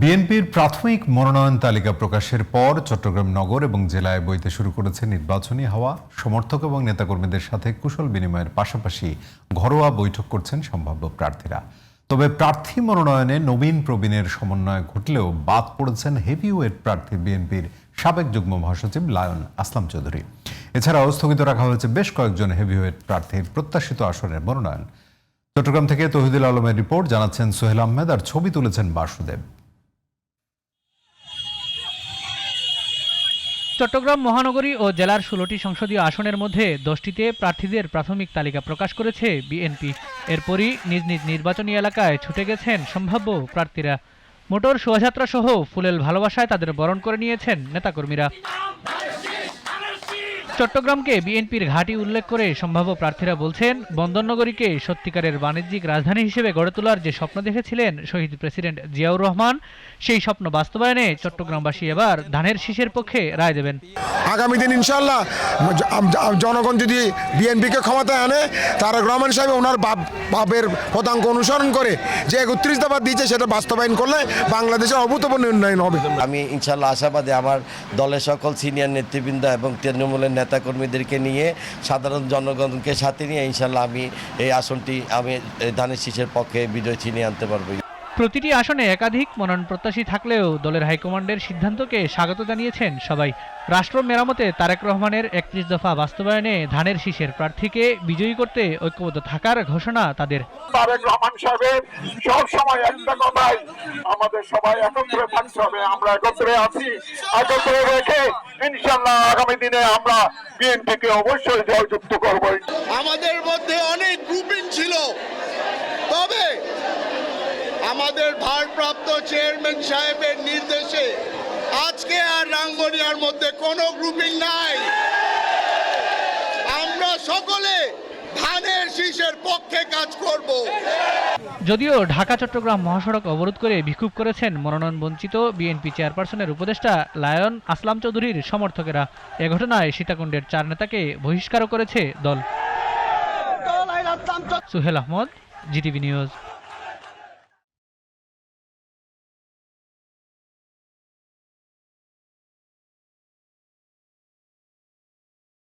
বিএনপির প্রাথমিক মনোনয়ন তালিকা প্রকাশের পর চট্টগ্রাম নগর এবং জেলায় বইতে শুরু করেছে নির্বাচনী হাওয়া। সমর্থক এবং নেতাকর্মীদের সাথে কুশল বিনিময়ের পাশাপাশি ঘরোয়া বৈঠক করছেন সম্ভাব্য প্রার্থীরা। তবে প্রার্থী মনোনয়নে নবীন প্রবীণের সমন্বয় ঘটলেও বাদ পড়েছেন হেভিওয়েট প্রার্থী বিএনপির সাবেক যুগ্ম মহাসচিব লায়ন আসলাম চৌধুরী। এছাড়াও স্থগিত রাখা হয়েছে বেশ কয়েকজন হেভিওয়েট প্রার্থীর প্রত্যাশিত আসনের মনোনয়ন। চট্টগ্রাম থেকে তহিদুল আলমের রিপোর্ট, জানাচ্ছেন সোহেল আহমেদ, আর ছবি তুলেছেন বাসুদেব। চট্টগ্রাম মহানগরী ও জেলার ষোলোটি সংসদীয় আসনের মধ্যে দশটিতে প্রার্থীদের প্রাথমিক তালিকা প্রকাশ করেছে বিএনপি। এরপরই নিজ নিজ নির্বাচনী এলাকায় ছুটে গেছেন সম্ভাব্য প্রার্থীরা। মোটর শোভাযাত্রা সহ ফুলেল ভালোবাসায় তাদের বরণ করে নিয়েছেন নেতাকর্মীরা। চট্টগ্রামকে বিএনপির ঘাঁটি উল্লেখ করে সম্ভাব্য প্রার্থীরা বলছেন বন্দরনগরীকে সত্যিকারের বাণিজ্যিক রাজধানী হিসেবে গড়ে তোলার যে স্বপ্ন দেখেছিলেন শহীদ প্রেসিডেন্ট জিয়াউর রহমান সেই স্বপ্ন বাস্তবায়নে চট্টগ্রামবাসী এবার ধানের শীষের পক্ষে রায় দেবেন। আগামী দিন ইনশাল্লাহ জনগণ যদি বিএনপিকে ক্ষমতায় আনে তারেক রহমান সাহেব ওনার বাপ বাপের পদাঙ্ক অনুসরণ করে যে একত্রিশ দফা দিয়েছে সেটা বাস্তবায়ন করলে বাংলাদেশের অভূতপূর্ণ উন্নয়ন হবে। আমি ইনশাল্লাহ আশাবাদী আমার দলের সকল সিনিয়র নেতৃবৃন্দ এবং তৃণমূলের নেতাকর্মীদেরকে নিয়ে সাধারণ জনগণকে সাথে নিয়ে ইনশাল্লাহ আমি এই আসনটি আমি ধানের শীষের পক্ষে বিজয় ছিনিয়ে আনতে পারব। প্রতিটি আসনে একাধিক মনোনয়ন প্রত্যাশী থাকলেও দলের হাইকমান্ডের সিদ্ধান্তকে স্বাগত জানিয়েছেন সবাই। রাষ্ট্র মেরামতে তারেক রহমানের একত্রিশ দফা বাস্তবায়নে ধানের শীষের প্রার্থীকে বিজয়ী করতে ঐক্যবদ্ধ থাকার ঘোষণা তাদের। তারেক রহমান সাহেবের সব আমাদের সবাই একত্রে থাকতে হবে। আমরা একত্রে আছি। একত্রে রেখে ইনশাল্লাহ আগামী দিনে আমরা বিএনপিকে অবশ্যই জয়যুক্ত করব। আমাদের মধ্যে অনেক গ্রুপিং ছিল। তবে আমাদের ভারপ্রাপ্ত চেয়ারম্যান সাহেবের নির্দেশে আজকে আর রাঙ্গনিয়ার মধ্যে কোনো গ্রুপিং নাই। আমরা সকলে ধানের শীষের পক্ষে কাজ করব। যদিও ঢাকা চট্টগ্রাম মহাসড়ক অবরোধ করে বিক্ষোভ করেছেন মনোনয়ন বঞ্চিত বিএনপি চেয়ারপারসনের উপদেষ্টা লায়ন আসলাম চৌধুরীর সমর্থকেরা। এ ঘটনায় সীতাকুণ্ডের চার নেতাকে বহিষ্কারও করেছে দল। Suhel Ahmad GTV news.